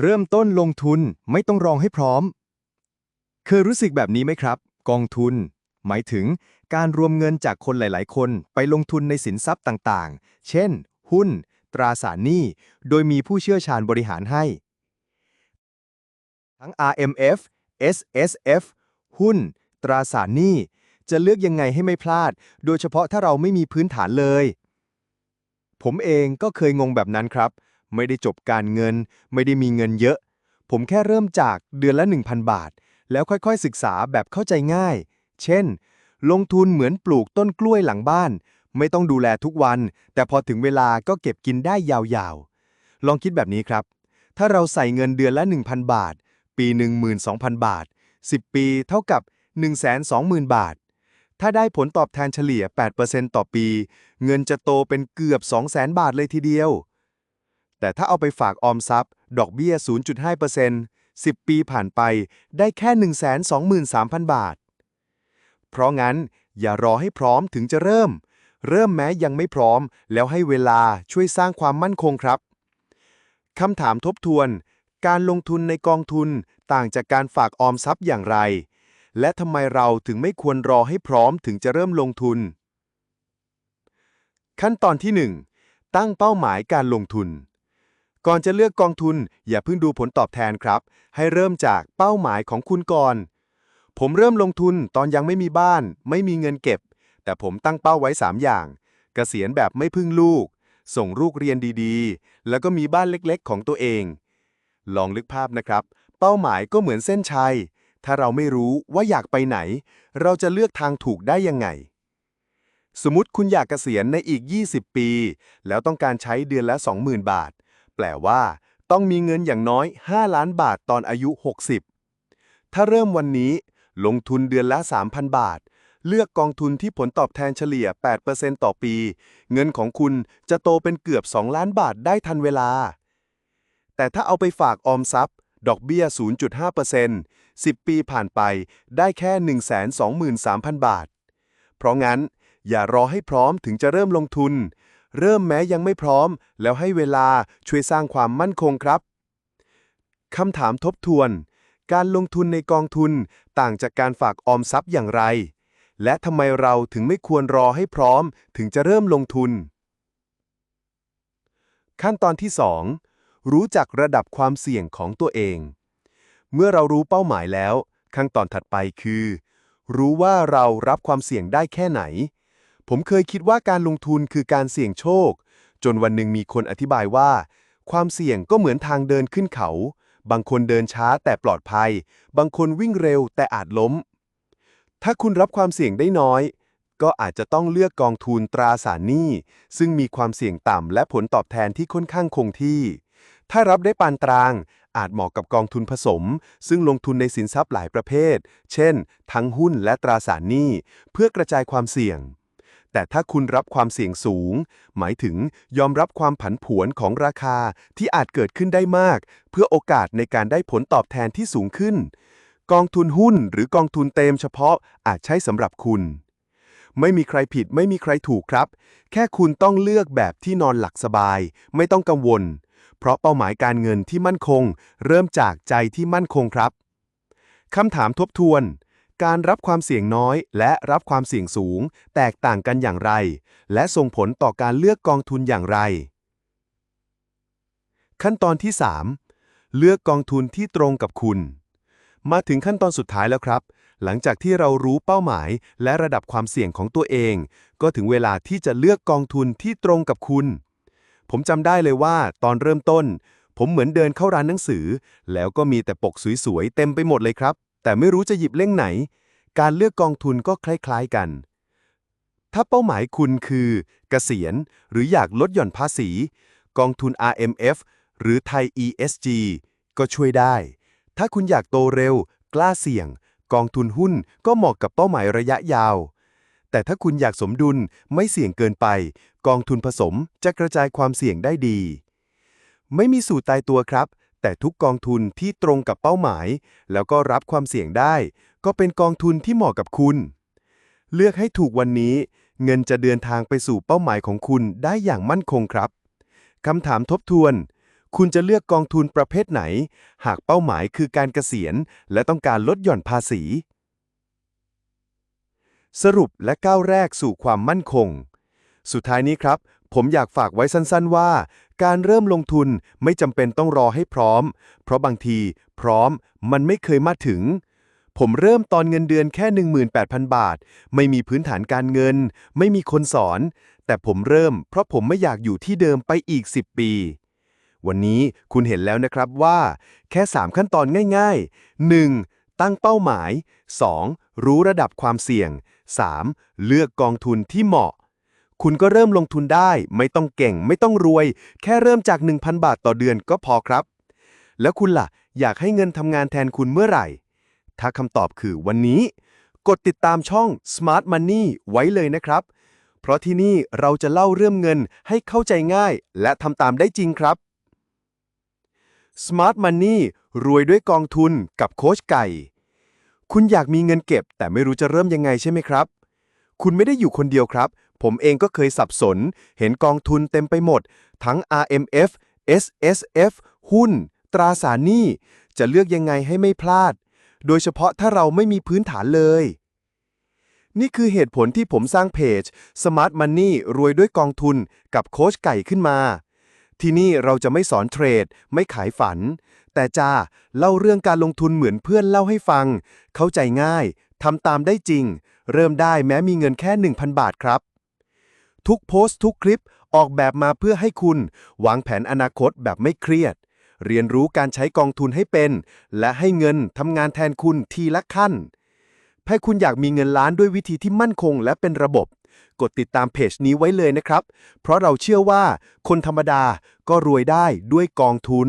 เริ่มต้นลงทุนไม่ต้องรองให้พร้อม เคยรู้สึกแบบนี้ไหมครับ กองทุน หมายถึงการรวมเงินจากคนหลาย ๆ คนไปลงทุนในสินทรัพย์ต่าง ๆ เช่น หุ้น ตราสารหนี้ โดยมีผู้เชี่ยวชาญบริหารให้ ทั้ง RMF SSF หุ้น ตราสารหนี้ จะเลือกยังไงให้ไม่พลาด โดยเฉพาะถ้าเราไม่มีพื้นฐานเลย ผมเองก็เคยงงแบบนั้นครับ ไม่ได้จบการเงิน ไม่ได้มีเงินเยอะ ผมแค่เริ่มจากเดือนละ 1,000 บาท แล้วค่อยๆศึกษาแบบเข้าใจง่าย เช่น ลงทุนเหมือนปลูกต้นกล้วยหลังบ้าน ไม่ต้องดูแลทุกวัน แต่พอถึงเวลาก็เก็บกินได้ยาวๆ ลองคิดแบบนี้ครับ ถ้าเราใส่เงินเดือนละ 1,000 บาท ปีหนึ่ง12,000 บาท 10 ปีเท่ากับ 120,000 บาทถ้าได้ผลตอบแทนเฉลี่ย 8%ต่อปี เงินจะโตเป็นเกือบ 200,000 บาทเลยทีเดียว แต่ถ้าเอาไปฝากออมทรัพย์ ดอกเบี้ย 0.5% 10 ปีผ่านไปได้แค่ 123,000 บาท เพราะงั้นอย่ารอให้พร้อมถึงจะเริ่ม เริ่มแม้ยังไม่พร้อม แล้วให้เวลาช่วยสร้างความมั่นคงครับคำถามทบทวน การลงทุนในกองทุนต่างจากการฝากออมทรัพย์อย่างไร และทำไมเราถึงไม่ควรรอให้พร้อมถึงจะเริ่มลงทุน ขั้นตอนที่ 1 ตั้งเป้าหมายการลงทุน ก่อนจะเลือกกองทุน อย่าเพิ่งดูผลตอบแทนครับ ให้เริ่มจากเป้าหมายของคุณก่อน ผมเริ่มลงทุนตอนยังไม่มีบ้าน ไม่มีเงินเก็บ แต่ผมตั้งเป้าไว้ 3 อย่าง เกษียณแบบไม่พึ่งลูก ส่งลูกเรียนดีๆ แล้วก็มีบ้านเล็กๆ ของตัวเอง ลองนึกภาพนะครับ เป้าหมายก็เหมือนเส้นชัย ถ้าเราไม่รู้ว่าอยากไปไหน เราจะเลือกทางถูกได้ยังไงสมมติคุณอยากเกษียณในอีก 20 ปี แล้วต้องการใช้เดือนละ 20,000 บาท แปลว่า ต้องมีเงินอย่างน้อย 5 ล้านบาทตอนอายุ 60 ถ้าเริ่มวันนี้ ลงทุนเดือนละ 3,000 บาท เลือกกองทุนที่ผลตอบแทนเฉลี่ย 8%ต่อปี เงินของคุณจะโตเป็นเกือบ 2 ล้านบาทได้ทันเวลา แต่ถ้าเอาไปฝากออมทรัพย์ ดอกเบี้ย 0.5% 10 ปีผ่านไปได้แค่ 123,000 บาท เพราะงั้นอย่ารอให้พร้อมถึงจะเริ่มลงทุน เริ่มแม้ยังไม่พร้อม แล้วให้เวลาช่วยสร้างความมั่นคงครับคำถามทบทวน การลงทุนในกองทุนต่างจากการฝากออมทรัพย์อย่างไร และทำไมเราถึงไม่ควรรอให้พร้อม ถึงจะเริ่มลงทุน ขั้นตอนที่ 2 รู้จักระดับความเสี่ยงของตัวเอง เมื่อเรารู้เป้าหมายแล้ว ขั้นตอนถัดไปคือ รู้ว่าเรารับความเสี่ยงได้แค่ไหน ผมเคยคิดว่าการลงทุนคือการเสี่ยงโชค จนวันหนึ่งมีคนอธิบายว่า ความเสี่ยงก็เหมือนทางเดินขึ้นเขา บางคนเดินช้าแต่ปลอดภัย บางคนวิ่งเร็วแต่อาจล้ม ถ้าคุณรับความเสี่ยงได้น้อย ก็อาจจะต้องเลือกกองทุนตราสารหนี้ ซึ่งมีความเสี่ยงต่ำและผลตอบแทนที่ค่อนข้างคงที่ ถ้ารับได้ปานกลาง อาจเหมาะกับกองทุนผสม ซึ่งลงทุนในสินทรัพย์หลายประเภท เช่น ทั้งหุ้นและตราสารหนี้ เพื่อกระจายความเสี่ยง แต่ถ้าคุณรับความเสี่ยงสูง หมายถึงยอมรับความผันผวนของราคาที่อาจเกิดขึ้นได้มาก เพื่อโอกาสในการได้ผลตอบแทนที่สูงขึ้น กองทุนหุ้นหรือกองทุนเต็มเฉพาะอาจใช้สำหรับคุณ ไม่มีใครผิดไม่มีใครถูกครับ แค่คุณต้องเลือกแบบที่นอนหลักสบาย ไม่ต้องกังวล เพราะเป้าหมายการเงินที่มั่นคง เริ่มจากใจที่มั่นคงครับคำถามทบทวน การรับความเสี่ยงน้อย และรับความเสี่ยงสูง แตกต่างกันอย่างไร และส่งผลต่อการเลือกกองทุนอย่างไร ขั้นตอนที่ 3 เลือกกองทุนที่ตรงกับคุณ มาถึงขั้นตอนสุดท้ายแล้วครับ หลังจากที่เรารู้เป้าหมาย และระดับความเสี่ยงของตัวเอง ก็ถึงเวลาที่จะเลือกกองทุนที่ตรงกับคุณ ผมจำได้เลยว่าตอนเริ่มต้น ผมเหมือนเดินเข้าร้านหนังสือ แล้วก็มีแต่ปกสวยๆเต็มไปหมดเลยครับ แต่ไม่รู้จะหยิบเล่มไหน การเลือกกองทุนก็คล้าย ๆกัน ถ้าเป้าหมายคุณคือ เกษียณหรืออยากลดหย่อนภาษี กองทุน RMF หรือไทย ESG ก็ช่วยได้ ถ้าคุณอยากโตเร็ว กล้าเสี่ยง กองทุนหุ้นก็เหมาะกับเป้าหมายระยะยาว แต่ถ้าคุณอยากสมดุลไม่เสี่ยงเกินไป กองทุนผสมจะกระจายความเสี่ยงได้ดี ไม่มีสูตรตายตัวครับ แต่ทุกกองทุนที่ตรงกับเป้าหมาย แล้วก็รับความเสี่ยงได้ ก็เป็นกองทุนที่เหมาะกับคุณ เลือกให้ถูกวันนี้ เงินจะเดินทางไปสู่เป้าหมายของคุณได้อย่างมั่นคงครับคำถามทบทวน คุณจะเลือกกองทุนประเภทไหน หากเป้าหมายคือการเกษียณ และต้องการลดหย่อนภาษี สรุปและก้าวแรกสู่ความมั่นคง สุดท้ายนี้ครับ ผมอยากฝากไว้สั้นๆว่า การเริ่มลงทุนไม่จำเป็นต้องรอให้พร้อม เพราะบางทีพร้อมมันไม่เคยมาถึง ผมเริ่มตอนเงินเดือนแค่ 18,000 บาท ไม่มีพื้นฐานการเงิน ไม่มีคนสอน แต่ผมเริ่มเพราะผมไม่อยากอยู่ที่เดิมไปอีก 10 ปี วันนี้คุณเห็นแล้วนะครับว่า แค่ 3 ขั้นตอนง่าย ๆ 1. ตั้งเป้าหมาย 2. รู้ระดับความเสี่ยง 3. เลือกกองทุนที่เหมาะ คุณก็เริ่มลงทุนได้ ไม่ต้องเก่ง ไม่ต้องรวย แค่เริ่มจาก 1,000 บาทต่อเดือนก็พอครับ แล้วคุณล่ะ อยากให้เงินทำงานแทนคุณเมื่อไหร่ ถ้าคำตอบคือวันนี้ กดติดตามช่อง Smart Money ไว้เลยนะครับ เพราะที่นี่เราจะเล่าเรื่องเงินให้เข้าใจง่าย และทำตามได้จริงครับ Smart Money รวยด้วยกองทุนกับโค้ชไก่ คุณอยากมีเงินเก็บ แต่ไม่รู้จะเริ่มยังไงใช่ไหมครับ คุณไม่ได้อยู่คนเดียวครับ ผมเองก็เคยสับสน เห็นกองทุนเต็มไปหมด ทั้ง RMF SSF หุ้น ตราสารหนี้ จะเลือกยังไงให้ไม่พลาด โดยเฉพาะถ้าเราไม่มีพื้นฐานเลย นี่คือเหตุผลที่ผมสร้างเพจ Smart Money รวยด้วยกองทุนกับโค้ชไก่ขึ้นมา ที่นี่เราจะไม่สอนเทรด ไม่ขายฝัน แต่จะเล่าเรื่องการลงทุนเหมือนเพื่อนเล่าให้ฟัง เข้าใจง่ายทำตามได้จริง เริ่มได้แม้มีเงินแค่ 1,000 บาทครับ ทุกโพสต์ทุกคลิปออกแบบมาเพื่อให้คุณวางแผนอนาคตแบบไม่เครียด เรียนรู้การใช้กองทุนให้เป็น และให้เงินทำงานแทนคุณทีละขั้นถ้าคุณอยากมีเงินล้านด้วยวิธีที่มั่นคงและเป็นระบบ กดติดตามเพจนี้ไว้เลยนะครับ เพราะเราเชื่อว่าคนธรรมดาก็รวยได้ด้วยกองทุน